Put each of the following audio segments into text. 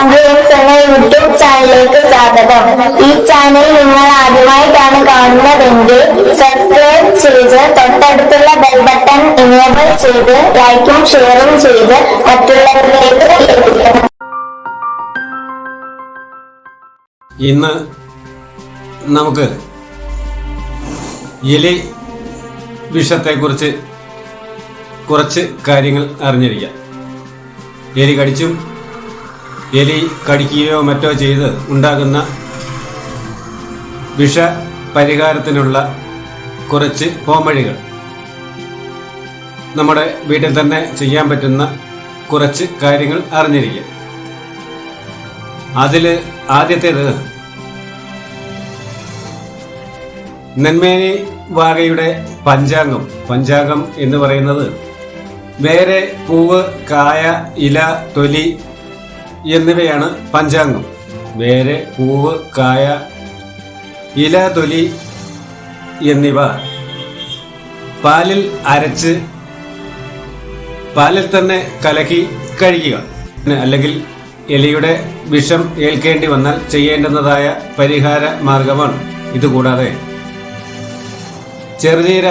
Ambulance എന്ന YouTube ചാനലിലേക്ക് സ്വാഗതം ഈ ചാനൽ നിങ്ങൾ ആദ്യമായിട്ടാണ് കാണുന്നതെങ്കിൽ സബ്സ്ക്രൈബ് ചെയ്ത് തൊട്ടടുത്തുള്ള ബെൽ ബട്ടൺ ഇനേബിൾ ചെയ്ത് ലൈക്കും ഷെയറും ചെയ്ത് മറ്റുള്ളവരിലേക്ക് ഇന്ന് നമുക്ക് എലി വിഷത്തെക്കുറിച്ച് കുറച്ച് കാര്യങ്ങൾ അറിഞ്ഞിരിക്കാം. എലി കടിച്ചും എലി കടിക്കുകയോ മറ്റോ ചെയ്ത് ഉണ്ടാകുന്ന വിഷ പരിഹാരത്തിനുള്ള കുറച്ച് പോംവഴികൾ നമ്മുടെ വീട്ടിൽ തന്നെ ചെയ്യാൻ പറ്റുന്ന കുറച്ച് കാര്യങ്ങൾ അറിഞ്ഞിരിക്കും. അതിൽ ആദ്യത്തേത് നെന്മേനി വാകയുടെ പഞ്ചാംഗം. പഞ്ചാംഗം എന്ന് പറയുന്നത് വേറെ പൂവ് കായ ഇല തൊലി എന്നിവയാണ് പഞ്ചാംഗം. വേര് പൂവ് കായ ഇല തൊലി എന്നിവ. പാലിൽ അരച്ച് പാലിൽ തന്നെ കലക്കി കഴിക്കുക അല്ലെങ്കിൽ എലിയുടെ വിഷം ഏൽക്കേണ്ടി വന്നാൽ ചെയ്യേണ്ടുന്നതായ പരിഹാര മാർഗമാണ് ഇതുകൂടാതെ. ചെറുചീര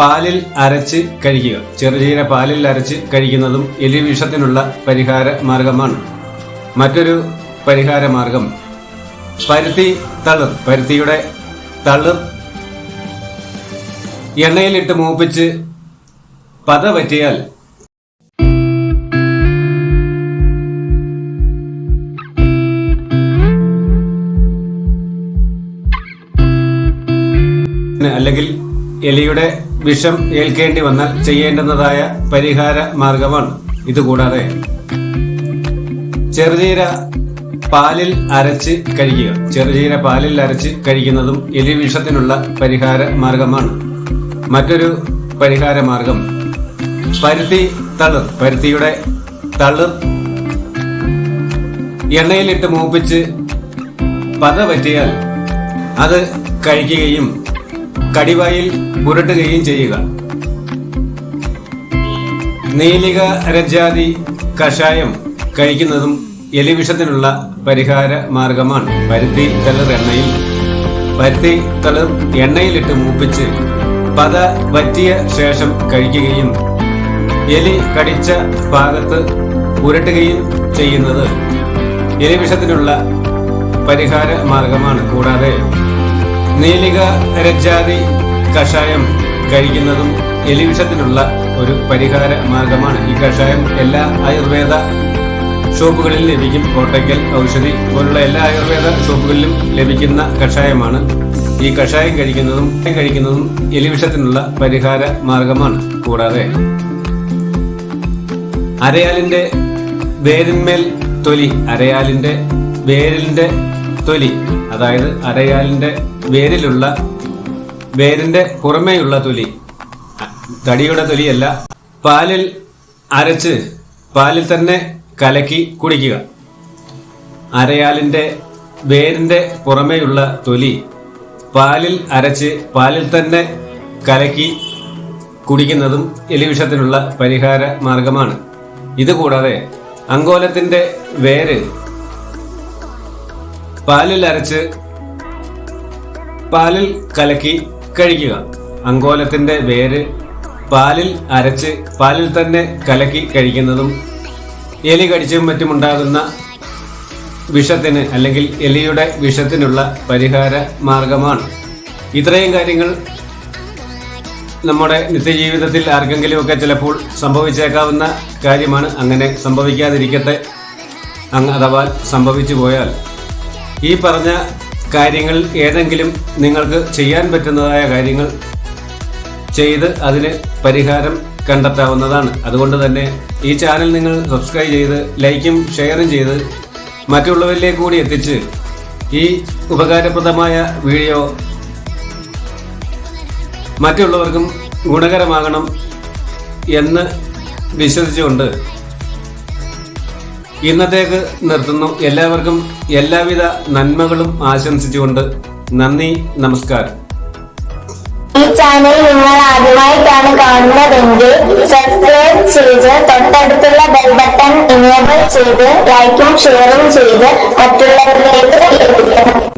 പാലിൽ അരച്ച് കഴിക്കുക. ചെറുചീര പാലിൽ അരച്ച് കഴിക്കുന്നതും എലിവിഷത്തിനുള്ള പരിഹാര മാർഗമാണ്. മറ്റൊരു പരിഹാര മാർഗം പരുത്തി തളിർ. പരുത്തിയുടെ തളിർ എണ്ണയിലിട്ട് മൂപ്പിച്ച് പത പറ്റിയാൽ അല്ലെങ്കിൽ എലിയുടെ വിഷം ഏൽക്കേണ്ടി വന്നാൽ ചെയ്യേണ്ടുന്നതായ പരിഹാര മാർഗമാണ് ഇതുകൂടാതെ. ചെറുചീര പാലിൽ അരച്ച് കഴിക്കുക. ചെറുചീര പാലിൽ അരച്ച് കഴിക്കുന്നതും എലി വിഷത്തിനുള്ള പരിഹാര മാർഗമാണ്. മറ്റൊരു പരിഹാര മാർഗം പരുത്തി തളിർ. പരുത്തിയുടെ തളിർ എണ്ണയിലിട്ട് മൂപ്പിച്ച് പത പറ്റിയാൽ അത് കഴിക്കുകയും കടിവായിൽ പുരട്ടുകയും ചെയ്യുക. നീലിക രജാതി കഷായം കഴിക്കുന്നതും എലിവിഷത്തിനുള്ള പരിഹാര മാർഗമാണ്. പരുത്തി തളിർ എണ്ണയിൽ പരുത്തി തളിർ എണ്ണയിലിട്ട് മൂപ്പിച്ച് പത വറ്റിയ ശേഷം കഴിക്കുകയും എലി കടിച്ച ഭാഗത്ത് പുരട്ടുകയും ചെയ്യുന്നത് എലിവിഷത്തിനുള്ള പരിഹാര മാർഗമാണ്. കൂടാതെ നീലിക രജാതി കഷായം കഴിക്കുന്നതും എലിവിഷത്തിനുള്ള ഒരു പരിഹാര മാർഗമാണ് ഈ കഷായം. എല്ലാ ആയുർവേദ ഷോപ്പുകളിൽ ലഭിക്കും. കോട്ടയ്ക്കൽ ഔഷധി പോലുള്ള എല്ലാ ആയുർവേദ ഷോപ്പുകളിലും ലഭിക്കുന്ന കഷായമാണ്. ഈ കഷായം കഴിക്കുന്നതും കഴിക്കുന്നതും എലിവിഷത്തിനുള്ള പരിഹാര മാർഗമാണ്. കൂടാതെ അരയാലിന്റെ വേരിന്മേൽ തൊലി അരയാലിന്റെ വേരിലിന്റെ തൊലി അതായത് അരയാലിന്റെ വേരിലുള്ള വേരിന്റെ പുറമേയുള്ള തൊലി തടിയുടെ തൊലിയല്ല പാലിൽ അരച്ച് പാലിൽ തന്നെ കലക്കി കുടിക്കുക. അരയാലിന്റെ വേരിന്റെ പുറമേയുള്ള തൊലി പാലിൽ അരച്ച് പാലിൽ തന്നെ കലക്കി കുടിക്കുന്നതും എലിവിഷത്തിനുള്ള പരിഹാര മാർഗമാണ്. ഇതുകൂടാതെ അങ്കോലത്തിന്റെ വേര് പാലിൽ അരച്ച് പാലിൽ കലക്കി കഴിക്കുക. അങ്കോലത്തിന്റെ വേര് പാലിൽ അരച്ച് പാലിൽ തന്നെ കലക്കി കഴിക്കുന്നതും എലി കടിച്ചും മറ്റുമുണ്ടാകുന്ന വിഷത്തിന് അല്ലെങ്കിൽ എലിയുടെ വിഷത്തിനുള്ള പരിഹാര മാർഗമാണ്. ഇത്രയും കാര്യങ്ങൾ നമ്മുടെ നിത്യജീവിതത്തിൽ ആർക്കെങ്കിലുമൊക്കെ ചിലപ്പോൾ സംഭവിച്ചേക്കാവുന്ന കാര്യമാണ്. അങ്ങനെ സംഭവിക്കാതിരിക്കട്ടെ. അഥവാ സംഭവിച്ചു പോയാൽ. ഈ പറഞ്ഞ കാര്യങ്ങൾ ഏതെങ്കിലും നിങ്ങൾക്ക് ചെയ്യാൻ പറ്റുന്നതായ കാര്യങ്ങൾ ചെയ്ത് അതിന് പരിഹാരം കണ്ടെത്താവുന്നതാണ്. അതുകൊണ്ട് തന്നെ ഈ ചാനൽ നിങ്ങൾ സബ്സ്ക്രൈബ് ചെയ്ത് ലൈക്കും ഷെയറും ചെയ്ത് മറ്റുള്ളവരിലേക്ക് കൂടി എത്തിച്ച് ഈ ഉപകാരപ്രദമായ വീഡിയോ മറ്റുള്ളവർക്കും ഗുണകരമാകണം എന്ന് വിശ്വസിച്ചുകൊണ്ട് ഇന്നത്തേക്ക് നിർത്തുന്നു. എല്ലാവർക്കും എല്ലാവിധ നന്മകളും ആശംസിച്ചുകൊണ്ട് നന്ദി നമസ്കാരം. ഈ ചാനൽ നിങ്ങൾ ആദ്യമായിട്ടാണ് കാണുന്നതെങ്കിൽ സബ്സ്ക്രൈബ് ചെയ്ത് തൊട്ടടുത്തുള്ള ബെൽ ബട്ടൺ ഇനേബിൾ ചെയ്ത് ലൈക്കും ഷെയറും ചെയ്ത് മറ്റുള്ളവരിലേക്ക്